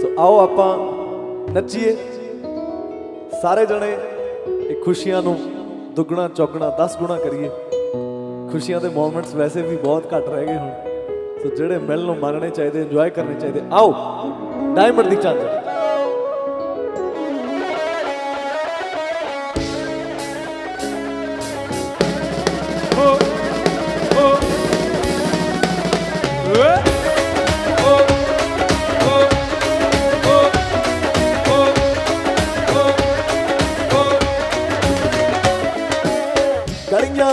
ਸੋ ਆਓ ਆਪਾਂ ਨੱਚੀਏ। ਸਾਰੇ ਜਣੇ ਇਹ ਖੁਸ਼ੀਆਂ ਨੂੰ ਦੁੱਗਣਾ, ਚੌਗਣਾ 10 ਗੁਣਾ ਕਰੀਏ। ਖੁਸ਼ੀਆਂ ਦੇ ਮੂਮੈਂਟਸ ਵੈਸੇ ਵੀ ਬਹੁਤ ਘੱਟ ਰਹਿ ਗਏ ਹੁਣ। ਸੋ ਜਿਹੜੇ ਮਿਲ ਨੂੰ ਮੰਨਣੇ ਚਾਹੀਦੇ ਇੰਜੋਏ ਕਰਨੇ ਚਾਹੀਦੇ, ਆਓ ਡਾਇਮੰਡ ਦੀ ਚਾਦਰ। ਗਲੀਆਂ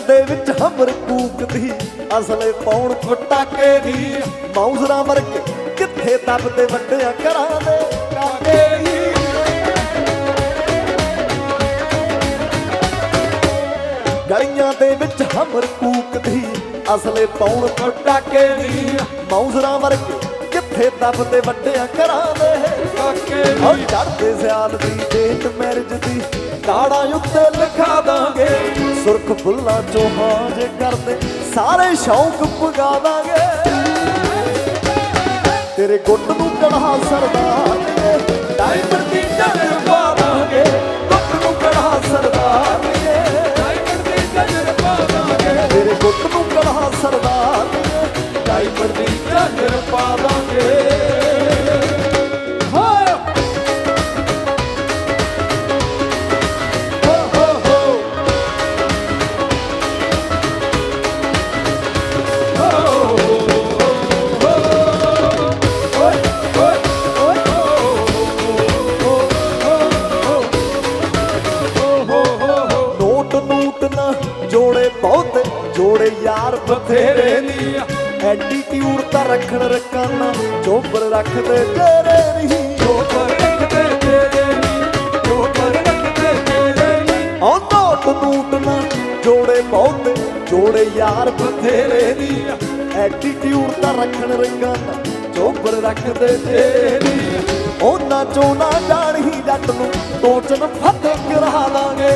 ਦੇ ਵਿੱਚ ਹਮਰ ਕੂਕਦੀ, ਅਸਲੇ ਪੌਣ ਪਟਾਕੇ ਦੀ ਮੌਜ਼ਰਾਂ ਵਰਗੇ ਕਿੱਥੇ ਦੱਬਦੇ ਵੱਡਿਆਂ ਘਰਾਂ ਦੇ ਕਾਕੇ ਦੀ ਗਲੀਆਂ ਦੇ ਵਿੱਚ ਹਮਰ ਕੂਕਦੀ, ਅਸਲੇ ਪੌਣ ਪਟਾਕੇ ਦੀ ਮੌਜ਼ਰਾਂ ਵਰਗ ਕਿੱਥੇ ਦੱਬਦੇ ਵੱਡਿਆਂ ਘਰਾਂ ਦੇ ਕਾਕੇ ਦੀ ਚੜਦੇ ਸਿਆਲ ਦੀ ਡੇਟ ਮੈਰਿਜ ਦੀ, ਕਾੜਾ ਉੱਤੇ ਲਿਖਾ ਦਾਂਗੇ। ਸੁਰਖ ਫੁੱਲਾਂ ਚੋਂ ਹਾਜ ਕਰਦੇ, ਸਾਰੇ ਸ਼ੌਕ ਪੁਗਾ ਦਾਂਗੇ ਤੇਰੇ ਗੁੱਟ ਨੂੰ ਕੜਾ ਸਰਦਾਰ ਡਾਇਮੰਡ ਦੀ ਜੰਨ ਐਟੀਟਿਊਡ ਤਾਂ ਰੱਖਣ ਰਕਾਨਾ ਚੋਬਰ ਰੱਖਦੇ ਤੇਰੇ ਨਹੀਂ। ਚੋਬਰ ਰੱਖਦੇ ਤੇਰੇ ਨਹੀਂ ਚੋਬਰ ਰੱਖਦੇ ਤੇਰੇ ਨਹੀਂ। ਉਹ ਨੋਟ ਨੂਟ ਨਾ ਜੋੜੇ ਬਹੁਤੇ ਜੋੜੇ ਯਾਰ ਬਥੇਰੇ ਨੀ ਐਟੀਟਿਊਡ ਤਾਂ ਰੱਖਣ ਰਕਾਨਾ ਚੋਬਰ ਰੱਖਦੇ ਤੇਰੇ ਨਹੀਂ। ਉਹਨਾਂ ਚੋਂ ਨਾ ਜਾਣੀ ਜੱਟ ਨੂੰ ਟੋਚਨ ਫਤਿਹ ਕਰਾ ਦਾਂਗੇ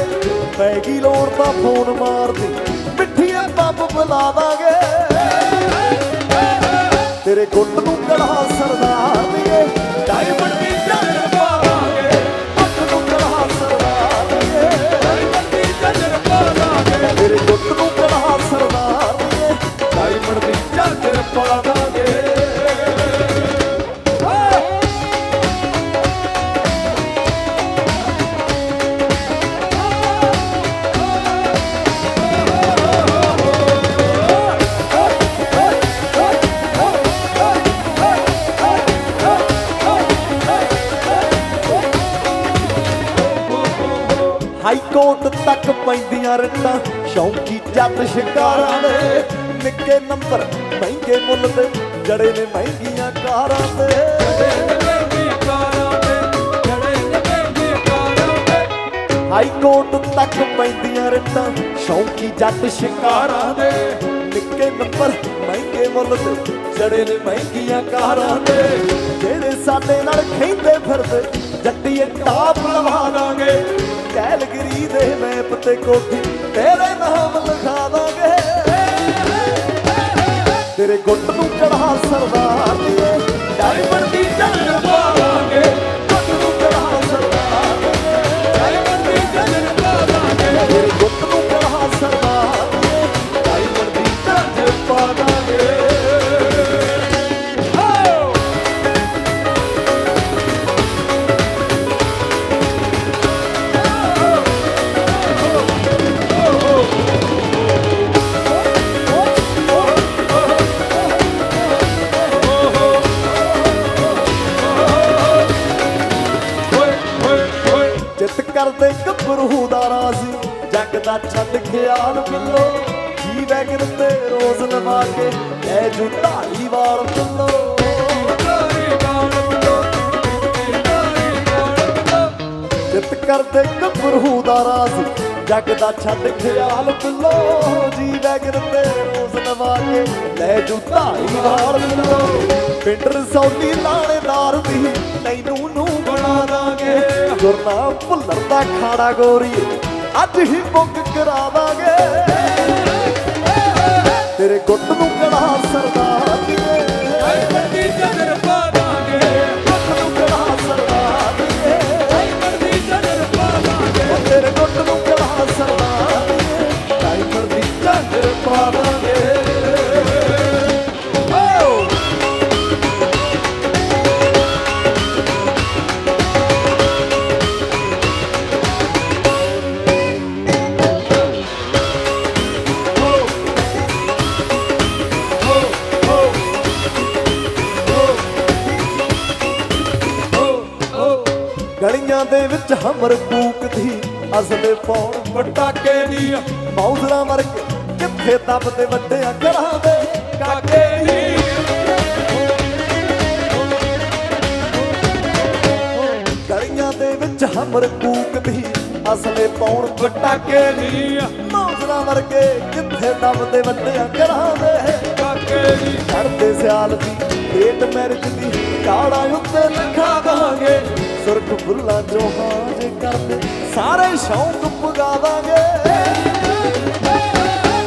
ਪੈਗੀ ਲੋੜ ਤਾਂ ਫੋਨ ਮਾਰਦੀ ਮਿੱਠੀਆਂ ਪੰਪ ਬੁਲਾ ਦਾਂਗੇ। ਤੇਰੇ ਗੁੱਟ ਨੂੰ ਕੜਾ ਸਰਦਾਰ ਦੀਏ। ਡਾਇਮੰਡ ਹਾਈ ਕੋਰਟ ਤੱਕ ਪੈਂਦੀਆਂ ਰੱਟਾਂ। ਸ਼ੌਂਕੀ ਜੱਟ ਸ਼ਿਕਾਰਾਂ ਦੇ ਨਿੱਕੇ ਨੰਬਰ, ਮਹਿੰਗੇ ਮੁੱਲ ਤੇ ਜੜੇ ਨੇ ਮਹਿੰਗੀਆਂ ਕਾਰਾਂ ਤੇ। ਹਾਈ ਕੋਰਟ ਤੱਕ ਪੈਂਦੀਆਂ ਰੱਟਾਂ, ਸ਼ੌਂਕੀ ਜੱਟ ਸ਼ਿਕਾਰਾਂ ਦੇ ਨਿੱਕੇ ਨੰਬਰ, ਮਹਿੰਗੇ ਮੁੱਲ ਤੇ ਜੜੇ ਨੇ ਮਹਿੰਗੀਆਂ ਕਾਰਾਂ ਦੇ ਜਿਹੜੇ ਸਾਡੇ ਨਾਲ ਖੈਂਦੇ ਫਿਰਦੇ, ਜੱਟੀਏ ਟਾਪ ਲਵਾ ਦਾਂਗੇ। ਕੈਲਗਰੀ ਦੇ ਮੈਪ ਤੇ ਕੋਠੀ, ਤੇਰੇ ਨਾਮ ਲਿਖਾ ਦਾਂਗੇ। ਤੇਰੇ ਗੁੱਟ ਨੂੰ ਚੜਾ ਸਰਦਾਰ ਦੀਏ ਜੱਗ ਛੱਡ ਖਿਆਲ ਪਿੱਲੋ ਜੀ ਵੈਗਨ ਤੇ ਰੋਜ਼ ਲਵਾ ਕੇ ਲੈ ਜੂ ਢਾਈ ਵਾਰ ਜਿੱਤ ਕਰਦੇ ਗੱਭਰੂ ਦਾ ਰਾਜ਼ੀ, ਜੱਗ ਦਾ ਛੱਡ ਖਿਆਲ ਮਿਲੋ ਜੀ ਵੈਗਨ ਤੇ ਰੋਜ਼ ਲਵਾ ਕੇ, ਲੈ ਜੂ ਢਾਈ ਵਾਰ ਪਿੰਡ ਰਸੌਲੀ ਲਾਣੇਦਾਰ ਦੀ ਤੈਨੂੰ ਨੂੰ ਬਣਾ ਦਾਂਗੇ। ਗੁਰਨਾ ਭੁੱਲਰ ਦਾ ਖਾੜਾ ਗੋਰੀ ਅੱਜ ਹੀ ਬੁੱਕ ਕਰਾਵਾਂਗੇ। ਤੇਰੇ ਗੁੱਟ ਨੂੰ ਕੜਾ ਸਰਦਾਰ ਦੀ ਜਨਰ ਪਾ ਦਾਂਗੇ ਗੁੱਟ ਨੂੰ ਗਲੀਆਂ ਦੇ ਵਿੱਚ ਹਮਰ ਕੂਕਦੀ ਅਸਲੇ ਪਾਉਣ ਪਟਾਕੇ ਦੀ। ਮੌਜਰਾ ਵਰਗੇ ਕਿੱਥੇ ਦੱਬਦੇ ਵੱਡਿਆਂ ਘਰਾਂ ਦੇ ਕਾਕੇ ਦੀ। ਗਲੀਆਂ ਦੇ ਵਿੱਚ ਹਮਰ ਕੂਕਦੀ ਅਸਲੇ ਪਾਉਣ ਪਟਾਕੇ ਦੀ। ਮੌਜਰਾ ਵਰਗੇ ਕਿੱਥੇ ਦੱਬਦੇ ਵੱਡਿਆਂ ਘਰਾਂ ਦੇ ਕਾਕੇ ਦੀ। ਕਰਦੇ ਸਿਆਲ ਦੀ ਡੇਟ ਮੈਰਿਜ ਦੀ ਕਾੜਾ ਉੱਤੇ ਲਿਖਾਵਾਂਗੇ ਸੁਰਖ ਫੁੱਲਾਂ ਚੋਂ ਹਾਜ ਕਰਦੇ ਸਾਰੇ ਸ਼ੌਂਕ ਪੁਗਾਵਾਂਗੇ।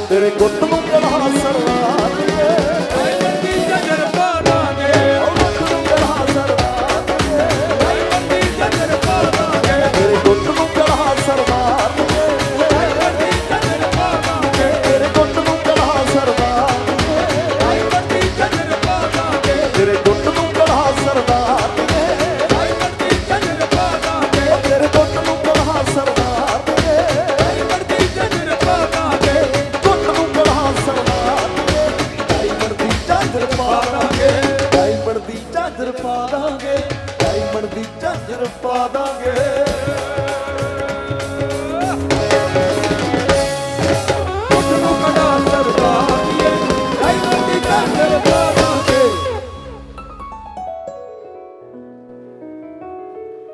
ਤੇਰੇ ਗੁੱਟ ਨੂੰ